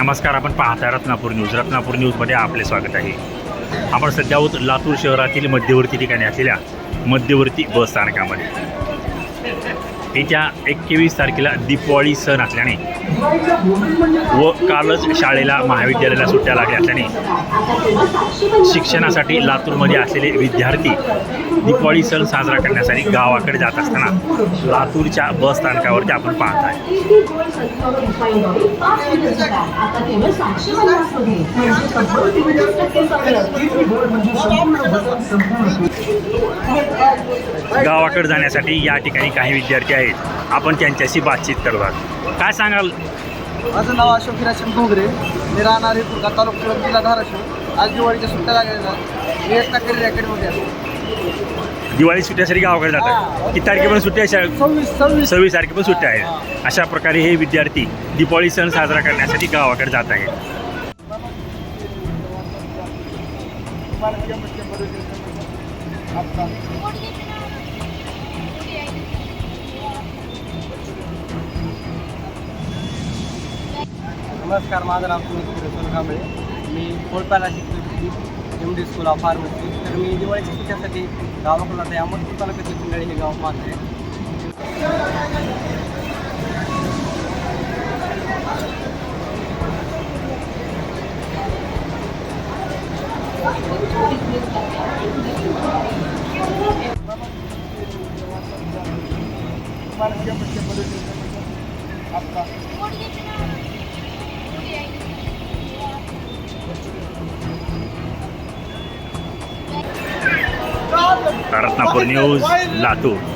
नमस्कार आपण पाहता रत्नापूर न्यूज. रत्नापूर न्यूजमध्ये आपले स्वागत आहे. आपण सध्या आहोत लातूर शहरातील मध्यवर्ती ठिकाणी असलेल्या मध्यवर्ती बस स्थानकामध्ये. येत्या एकवीस तारखेला दीपावली सण असल्याने व कालच शाळेला महाविद्यालयाला सुट्ट्या लागल्या असल्याने शिक्षणासाठी लातूरमध्ये असलेले विद्यार्थी दीपावली सण साजरा करण्यासाठी गावाकडे जात असताना लातूरच्या बस स्थानकावरती आपण पाहत आहे गावाकडे जाण्यासाठी या ठिकाणी काही विद्यार्थी आहेत. आपण त्यांच्याशी बातचीत करतात काय सांगाल? माझं नाव अशोक हिराचंद घोगरे. मी राहणार आहे पुरगा तालुका जिल्हा धाराशिव. आज दिवाळीच्या सुट्ट्या लागलेल्या मी एकटा करिअर अकॅडमीमध्ये असतो दिवाळी सुट्ट्यासाठी गावाकडे जातात. किती तारखेपर्यंत सुट्ट्या? सव्वीस सव्वीस. सव्वीस तारखेपर्यंत सुट्ट्या आहेत. अशा प्रकारे हे विद्यार्थी दीपावली सण साजरा करण्यासाठी गावाकडे जात आहेत. नमस्कार माझं नाव सुनील सुरेश मी कोळप्याला शिकतो M D school of pharmacy तर मी दिवाळीच्या शिक्षणासाठी गावाकडून आता अहमदपूर तालुक्यातील कुंडाळी हे गाव माझं आहे. रत्नापूर न्यूज लातूर